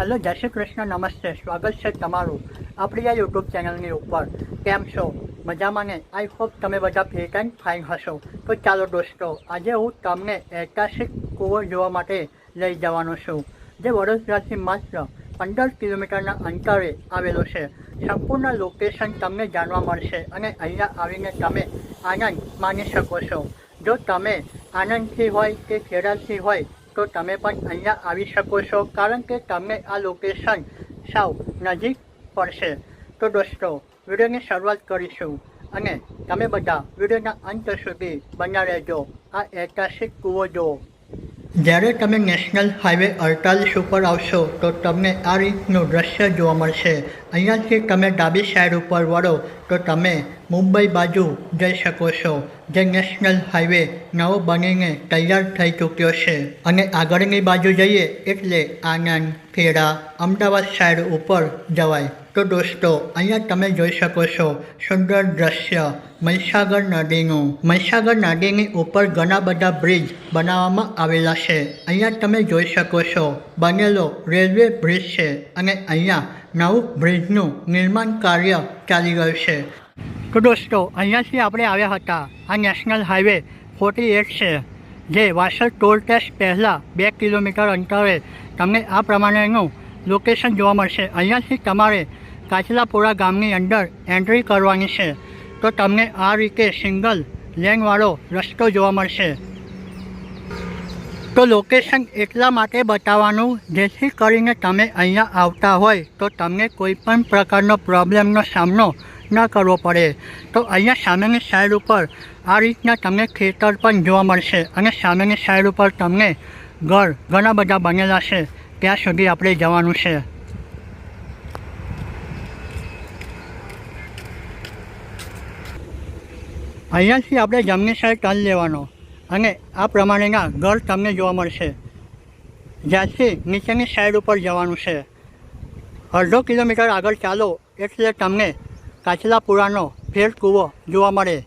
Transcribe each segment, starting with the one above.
Hello, જય શ્રી કૃષ્ણ, નમસ્તે, સ્વાગત છે તમારું આપણી આ યુટ્યુબ ચેનલની ઉપર. કેમ છો? મજામાં ને? આઈ હોપ તમે બધા ફિટ એન્ડ ફાઇન હશો. તો ચાલો દોસ્તો, આજે હું તમને ઐતિહાસિક કૂવો જોવા માટે લઈ જવાનો છું, જે વડોદરાથી માત્ર પંદર કિલોમીટરના અંતરે આવેલો છે. સંપૂર્ણ લોકેશન તમને જાણવા મળશે અને અહીંયા આવીને તમે આનંદ માણી શકો છો. જો તમે આનંદથી હોય કે ખેડાથી હોય તો તમે પણ અહીંયા આવી શકો છો, કારણ કે તમને આ લોકેશન સાવ નજીક પડશે. તો દોસ્તો, વિડીયોની શરૂઆત કરીશું અને તમે બધા વિડીયોના અંત સુધી બન્યા રહેજો. આ ઐતિહાસિક કૂવો જુઓ. જ્યારે તમે નેશનલ હાઈવે અડતાલીસ ઉપર આવશો, તો તમને આ રીતનું દ્રશ્ય જોવા મળશે. અહીંયાથી તમે ડાબી સાઈડ ઉપર વળો, તો તમે મુંબઈ બાજુ જઈ શકો છો, જે નેશનલ હાઈવે નવો બનીને તૈયાર થઈ ચૂક્યો છે. અને આગળની બાજુ જઈએ એટલે આનંદ ખેડા, અમદાવાદ સાઈડ ઉપર જવાય. તો દોસ્તો, અહીંયા તમે જોઈ શકો છો સુંદર દ્રશ્ય મહીસાગર નદીનું. મહીસાગર નદીની ઉપર ઘણા બધા બ્રિજ બનાવવામાં આવેલા છે. અહીંયા તમે જોઈ શકો છો બનેલો રેલવે બ્રિજ છે અને અહીંયા નવું બ્રિજનું નિર્માણ કાર્ય ચાલી રહ્યું છે. તો દોસ્તો, અહીંયાથી આપણે આવ્યા હતા આ નેશનલ હાઈવે ફોર્ટી એટ છે, જે વાસદ ટોલ ટેક્સ પહેલાં બે કિલોમીટર અંતરે તમને આ પ્રમાણેનું લોકેશન જોવા મળશે. અહીંયાથી તમારે કાચલાપુરા ગામની અંદર એન્ટ્રી કરવાની છે, તો તમને આ રીતે સિંગલ લેનવાળો રસ્તો જોવા મળશે. તો લોકેશન એટલા માટે બતાવવાનું, જેથી કરીને તમે અહીંયા આવતા હોય તો તમને કોઈ પણ પ્રકારનો પ્રોબ્લેમનો સામનો ન કરવો પડે. તો અહીંયા સામેની સાઈડ ઉપર આ રીતના તમને ખેતર પણ જોવા મળશે અને સામેની સાઈડ ઉપર તમને ઘર ઘણા બધા બનેલા છે. ત્યાં સુધી આપણે જવાનું છે. અહીંયાથી આપણે જમણી સાઈડ ટર્ન લેવાનો. અને આ પ્રમાણેના ઘર તમને જોવા મળશે. જ્યાંથી નીચેની સાઈડ ઉપર જવાનું છે. અડધો કિલોમીટર આગળ ચાલો, એટલે તમને કાચલાપુરાનો ફેર કૂવો જોવા મળે.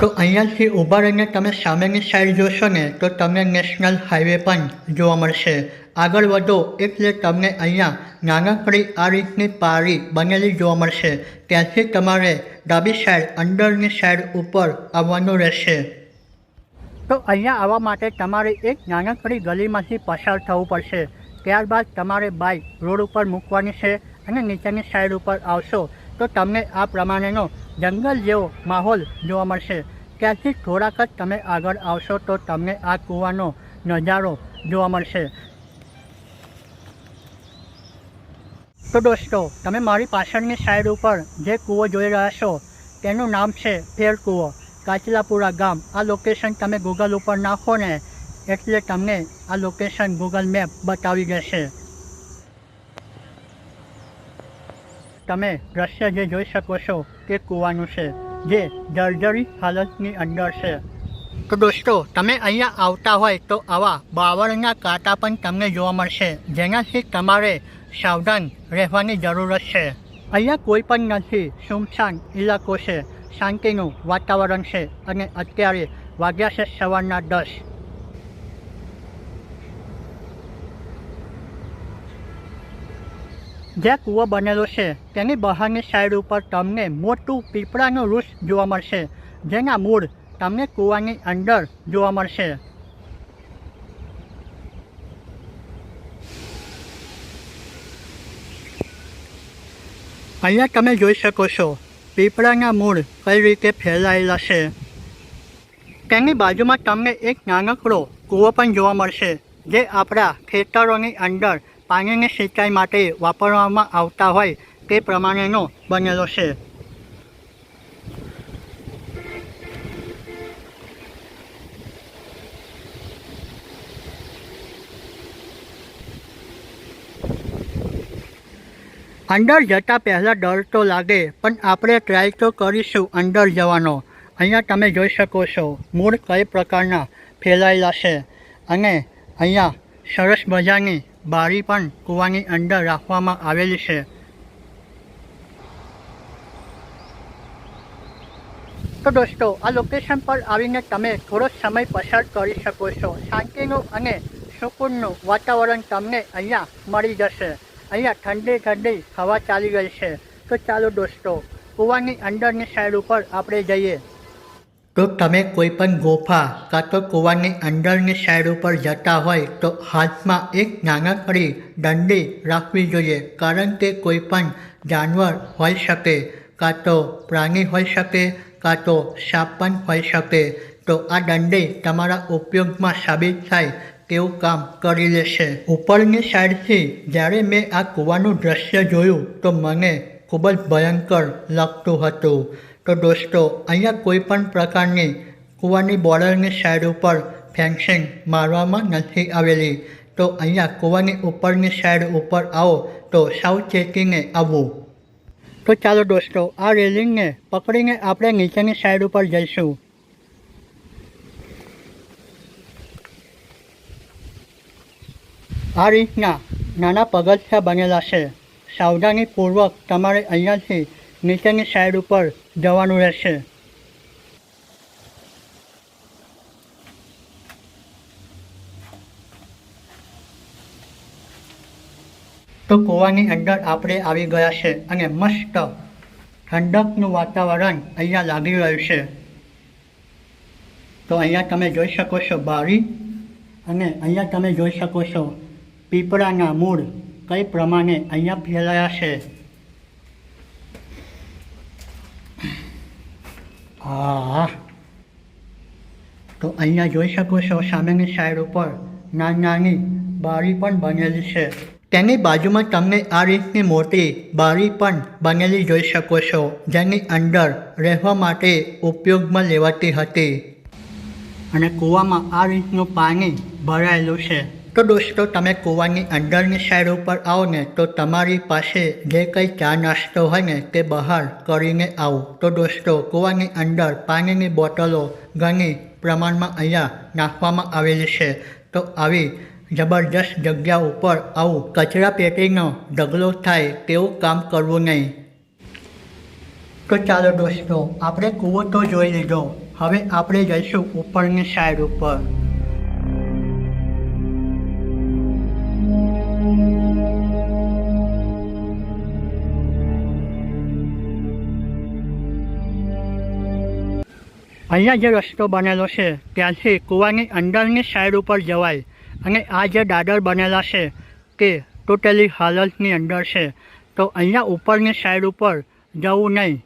તો અહીંયાથી ઊભા રહીને તમે સામેની સાઈડ જોશો ને, તો તમને નેશનલ હાઈવે પણ જોવા મળશે. આગળ વધો એટલે તમને અહીંયા નાનકડી આ રીતની પારી બનેલી જોવા મળશે. ત્યાંથી તમારે ડાબી સાઈડ અંદરની સાઈડ ઉપર આવવાનું રહેશે. તો અહીંયા આવવા માટે તમારે એક નાનકડી ગલીમાંથી પસાર થવું પડશે. ત્યારબાદ તમારે બાઇક રોડ ઉપર મૂકવાની છે અને નીચેની સાઈડ ઉપર આવશો. તો તમને આ પ્રમાણેનો જંગલ જેવો માહોલ જોવા મળશે. ત્યાંથી થોડાક જ તમે આગળ આવશો તો તમને આ કૂવાનો નજારો જોવા મળશે. તો દોસ્તો, તમે મારી પાછળની સાઈડ ઉપર જે કૂવો જોઈ રહ્યા છો, તેનું નામ છે ફેર કૂવો. કાચલાપુરા ગામ. આ લોકેશન તમે ગૂગલ ઉપર નાખો ને, એટલે તમને આ લોકેશન ગૂગલ મેપ બતાવી દેશે. તમે દ્રશ્ય જે જોઈ શકો છો, તે કૂવાનું છે, જે જર્જરી હાલતની અંદર છે. તો દોસ્તો, તમે અહીંયા આવતા હોય તો આવા બાવળના કાંટા પણ તમને જોવા મળશે, જેનાથી તમારે સાવધાન રહેવાની જરૂરત છે. અહીંયા કોઈ પણ નથી. સુમસાન ઇલાકો છે. શાંતિનું વાતાવરણ છે અને અત્યારે વાગ્યા છે સવારના દસ. જે કૂવો બનેલો છે, તેની બહારની સાઈડ ઉપર તમને મોટું પીપળાનું વૃક્ષ જોવા મળશે. જેના મૂળ તમને કૂવાની અંદર જોવા મળશે. અહીંયા તમે જોઈ શકો છો, પીપળાના મૂળ કઈ રીતે ફેલાયેલા છે. તેની બાજુમાં તમને એક નાનકડો કૂવો પણ જોવા મળશે, જે આપણા ખેતરોની અંદર પાણીની સિંચાઈ માટે વાપરવામાં આવતા હોય તે પ્રમાણેનો બનેલો છે. અંદર જતાં પહેલાં ડર તો લાગે, પણ આપણે ટ્રાય તો કરીશું અંદર જવાનો. અહીંયા તમે જોઈ શકો છો, મૂળ કઈ પ્રકારના ફેલાયેલા છે. અને અહીંયા સરસ મજાની બારી પણ કૂવાની અંદર રાખવામાં આવેલી છે. તો દોસ્તો, આ લોકેશન પર આવીને તમે થોડો સમય પસાર કરી શકો છો. શાંતિનું અને સુકૂનનું વાતાવરણ તમને અહીંયા મળી જશે. અહીંયા ઠંડી ઠંડી હવા ચાલી ગઈ છે. તો ચાલો દોસ્તો, કૂવાની અંદરની સાઈડ ઉપર આપણે જઈએ. તો તમે કોઈ પણ ગુફા કાં તો કૂવાની અંદરની સાઈડ ઉપર જતા હોય તો હાથમાં એક નાનકડી દંડી રાખવી જોઈએ. કારણ કે કોઈ પણ જાનવર હોઈ શકે, કાં તો પ્રાણી હોઈ શકે, કાં તો સાપ પણ હોઈ શકે. તો આ દંડી તમારા ઉપયોગમાં સાબિત થાય તેવું કામ કરી લેશે. ઉપરની સાઈડથી જ્યારે મેં આ કૂવાનું દ્રશ્ય જોયું, તો મને ખૂબ જ ભયંકર લાગતું હતું. તો દોસ્તો, અહીંયા કોઈ પણ પ્રકારની કૂવાની બોર્ડરની સાઈડ ઉપર ફેન્સિંગ મારવામાં નથી આવેલી. તો અહીંયા કૂવાની ઉપરની સાઈડ ઉપર આવો, તો સાવચેતીને આવવું તો ચાલો દોસ્તો, આ રેલિંગને પકડીને આપણે નીચેની સાઈડ ઉપર જઈશું. આ રીતના નાના પગથિયા બનેલા છે. સાવધાનીપૂર્વક તમારે અહીંયાથી નીચેની સાઈડ ઉપર જવાનું રહેશે. તો કૂવાની અંદર આપણે આવી ગયા છે અને મસ્ત ઠંડકનું વાતાવરણ અહીંયા લાગી રહ્યું છે. તો અહીંયા તમે જોઈ શકો છો બારી અને અહીંયા તમે જોઈ શકો છો પીપળાના મૂળ કઈ પ્રમાણે અહીંયા ફેલાયા છે? હા તો અહીંયા જોઈ શકો છો સામેની સાઈડ ઉપર નાની નાની બારી પણ બનેલી છે. તેની બાજુમાં તમને આ રીતની મોટી બારી પણ બનેલી જોઈ શકો છો, જેની અંદર રહેવા માટે ઉપયોગમાં લેવાતી હતી. અને કૂવામાં આ રીતનું પાણી ભરાયેલું છે. તો દોસ્તો, તમે કૂવાની અંદરની સાઈડ ઉપર આવો ને, તો તમારી પાસે જે કંઈ ચા નાસ્તો હોય ને, તે બહાર કરીને આવો. તો દોસ્તો, કૂવાની અંદર પાણીની બોટલો ઘણી પ્રમાણમાં અહીંયા નાખવામાં આવેલી છે. તો આવી જબરજસ્ત જગ્યા ઉપર આવું કચરા પેટીનો ઢગલો થાય તેવું કામ કરવું નહીં. તો ચાલો દોસ્તો, આપણે કૂવો તો જોઈ લીધો. હવે આપણે જઈશું ઉપરની સાઈડ ઉપર. અહીંયા જે રસ્તો બનેલો છે, ત્યાંથી કૂવાની અંદરની સાઈડ ઉપર જવાય. અને આ જે દાદર બનેલા છે તે ટોટલી હાલતની અંદર છે. તો અહીંયા ઉપરની સાઈડ ઉપર જવું નહીં.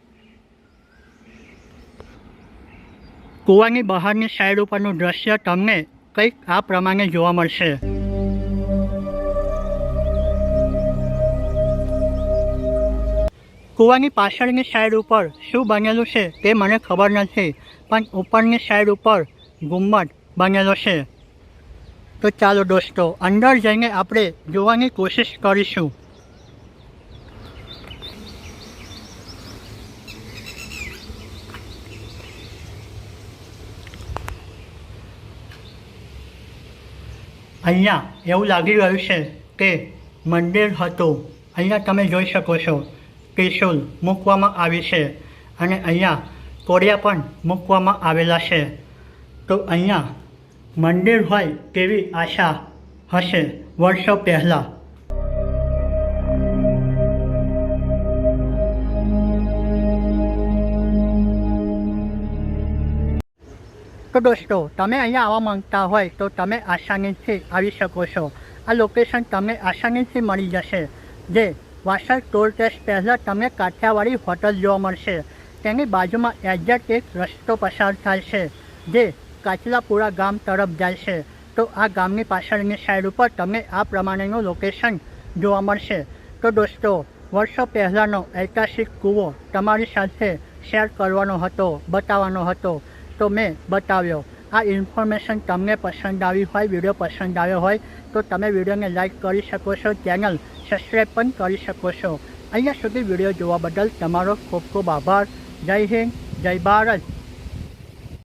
કૂવાની બહારની સાઈડ ઉપરનું દ્રશ્ય તમને કંઈક આ પ્રમાણે જોવા મળશે. કૂવાની પાછળની સાઈડ ઉપર શું બનેલું છે તે મને ખબર નથી, પણ ઉપરની સાઈડ ઉપર ગુમ્મટ બનેલો છે. તો ચાલો દોસ્તો, અંદર જઈને આપણે જોવાની કોશિશ કરીશું. અહીંયા એવું લાગી રહ્યું છે કે મંદિર હતું. અહીંયા તમે જોઈ શકો છો. ત્રિશુલ મૂકવામાં આવી છે અને અહીંયા કોડિયા પણ મૂકવામાં આવેલા છે. તો અહીંયા મંદિર હોય તેવી આશા હશે વર્ષો પહેલાં. તો દોસ્તો, તમે અહીંયા આવવા માંગતા હોય તો તમે આસાનીથી આવી શકો છો. આ લોકેશન તમને આસાનીથી મળી જશે. જે વાસણ, ટોલ ટેક્સ પહેલાં તમને કાઠિયાવાડી હોટલ જોવા મળશે. તેની બાજુમાં એક્ઝેક્ટ એક રસ્તો પસાર થાય છે, જે કાચલાપુરા ગામ તરફ જાય છે. તો આ ગામની પાછળની સાઈડ ઉપર તમને આ પ્રમાણેનું લોકેશન જોવા મળશે. તો દોસ્તો, વર્ષો પહેલાંનો ઐતિહાસિક કૂવો તમારી સાથે શેર કરવાનો હતો, બતાવવાનો હતો. તો મેં બતાવ્યો. આ ઇન્ફોર્મેશન તમને પસંદ આવી હોય વીડિયો પસંદ આવ્યો હોય, તો તમે વિડીયોને લાઇક કરી શકો છો ચેનલ સબસ્ક્રાઈબ પણ કરી શકો છો. અહીંયા સુધી વીડિયો જોવા બદલ તમારો ખૂબ ખૂબ આભાર. જય હિન્દ, જય ભારત.